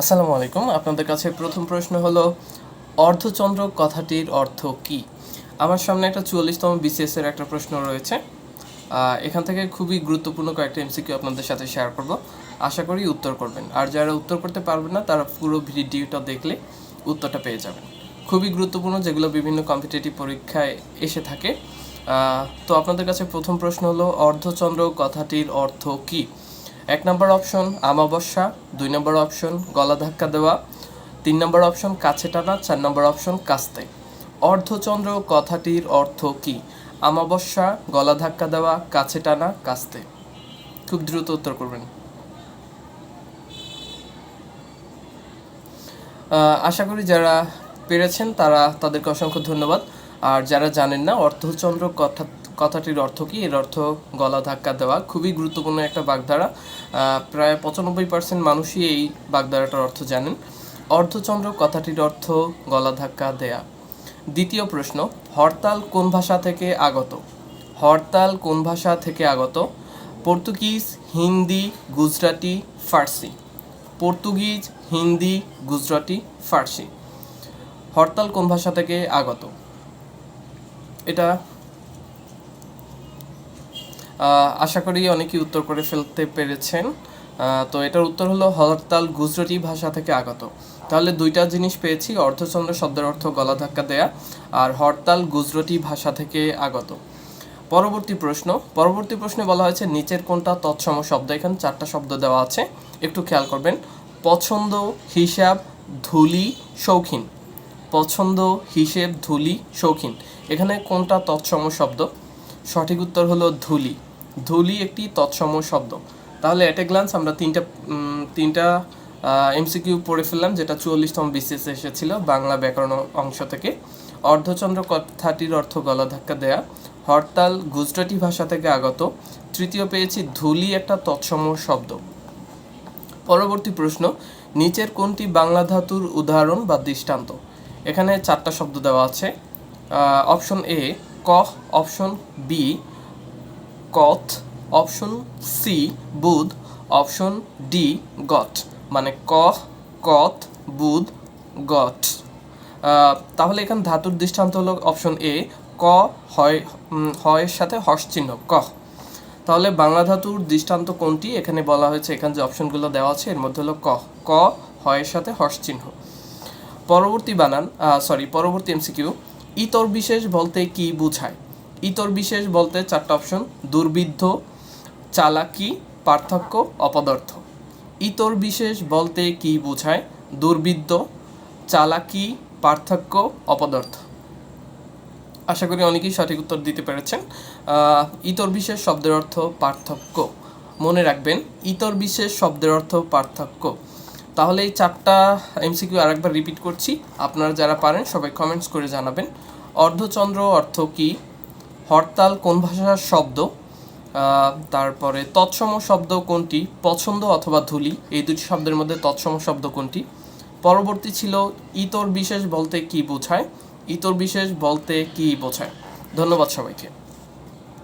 আসসালামু আলাইকুম। আপনাদের কাছে প্রথম প্রশ্ন হলো, অর্ধচন্দ্র কথাটির অর্থ কি? আমার সামনে একটা চুয়াল্লিশতম বিসিএস এর একটা প্রশ্ন রয়েছে। এখান থেকে খুবই গুরুত্বপূর্ণ কয়েকটা এমসিকিউ আপনাদের সাথে শেয়ার করব। আশা করি উত্তর করবেন। আর যারা উত্তর করতে পারবেন না, তারা পুরো ভিডিওটা দেখলে উত্তরটা পেয়ে যাবেন। খুবই গুরুত্বপূর্ণ যেগুলো বিভিন্ন কম্পিটিটিভ পরীক্ষায় এসে থাকে। তো আপনাদের কাছে প্রথম প্রশ্ন হলো, অর্ধচন্দ্র কথাটির অর্থ কী? এক নম্বর অপশন আমাবস্যা, দুই নম্বর অপশন গলা ধাক্কা দেওয়া, তিন নম্বর অপশন কাছে টানা, চার নম্বর অপশন কাস্তে। অর্ধচন্দ্র কথাটির অর্থ কি? আমাবস্যা, গলা ধাক্কা দেওয়া, কাছে টানা, কাস্তে। খুব দ্রুত উত্তর করবেন। আশা করি যারা পেরেছেন তারা তাদেরকে অসংখ্য ধন্যবাদ। আর যারা জানেন না, অর্ধচন্দ্র কথা কথাটির অর্থ কি? এর অর্থ গলা ধাক্কা দেওয়া। খুবই গুরুত্বপূর্ণ একটা বাগধারা। প্রায় পঁচানব্বই পার্সেন্ট মানুষই এই বাগধারাটার অর্থ জানেন। অর্ধচন্দ্র কথাটির অর্থ গলা ধাক্কা দেয়া। দ্বিতীয় প্রশ্ন, হরতাল কোন ভাষা থেকে আগত? হরতাল কোন ভাষা থেকে আগত? পর্তুগিজ, হিন্দি, গুজরাটি, ফার্সি। পর্তুগিজ, হিন্দি, গুজরাটি, ফার্সি। হরতাল কোন ভাষা থেকে আগত? এটা আশা করি অনেকেই উত্তর করে ফেলতে পেরেছেন। তো এটার উত্তর হলো হরতাল গুজরাটি ভাষা থেকে আগত। তাহলে দুইটা জিনিস পেয়েছি অর্ধচন্দ্র শব্দের অর্থ গলা ধাক্কা দেয়া আর হরতাল গুজরাটি ভাষা থেকে আগত। পরবর্তী প্রশ্ন, পরবর্তী প্রশ্নে বলা হয়েছে নিচের কোনটা তৎসম শব্দ? এখানে চারটা শব্দ দেওয়া আছে, একটু খেয়াল করবেন। পছন্দ, হিসাব, ধুলি, শৌখিন। পছন্দ, হিসেব, ধুলি, শৌখিন। এখানে কোনটা তৎসম শব্দ? সঠিক উত্তর হলো ধুলি। ধুলি একটি তৎসম শব্দ। তাহলে এট এ গ্লান্স আমরা তিনটা তিনটা এমসিকিউ পড়ে ফেললাম, যেটা চুয়াল্লিশতম বিসিএস এসেছিল, বাংলা ব্যাকরণ অংশ থেকে। অর্ধচন্দ্র কথাটির অর্থ গলা ধাক্কা দেয়া, হরতাল গুজরাটি ভাষা থেকে আগত, তৃতীয় পেয়েছি ধুলি একটা তৎসম শব্দ। পরবর্তী প্রশ্ন, নিচের কোনটি বাংলা ধাতুর উদাহরণ বা দৃষ্টান্ত? এখানে চারটা শব্দ দেওয়া আছে। অপশন এ কহ অপশন বি কথ অপশন সি বুধ অপশন ডি গট মানে কহ কথ বুধ গট তাহলে এখানে ধাতুর দৃষ্টান্ত হলো অপশন এ ক, হয় হয়ের সাথে হর্ষ চিহ্ন কহ তাহলে বাংলা ধাতুর দৃষ্টান্ত কোনটি? এখানে বলা হয়েছে এখানে যে অপশনগুলো দেওয়া আছে, এর মধ্যে হলো ক ক, হয়ের সাথে হর্ষ চিহ্ন। পরবর্তী বানান সরি পরবর্তী এমসিকিউ ইতর বিশেষ বলতে কি বোঝায়? ইতর বিশেষ বলতে চারটা অপশন, দুর্বিদ্ধ, চালাকি, পার্থক্য, অপদার্থ। ইতর বিশেষ বলতে কি বোঝায়? দুর্বিদ্ধ, চালাকি, পার্থক্য, অপদার্থ। আশা করি অনেকেই সঠিক উত্তর দিতে পেরেছেন। ইতর বিশেষ শব্দের অর্থ পার্থক্য। মনে রাখবেন, ইতর বিশেষ শব্দের অর্থ পার্থক্য। তাহলে এই চারটা এমসিকিউ আরেকবার রিপিট করছি। আপনারা যারা পারেন, সবাই কমেন্টস করে জানাবেন। অর্ধচন্দ্র অর্থ কি? হরতাল কোন ভাষার শব্দ? তারপরে তৎসম শব্দ কোনটি? পছন্দ অথবা ধুলি? এই দুটি শব্দের মধ্যে তৎসম শব্দ কোনটি? পরবর্তী ছিল ইতর বিশেষ বলতে কি বোঝায়? ইতর বিশেষ বলতে কি বোঝায়? ধন্যবাদ সবাইকে।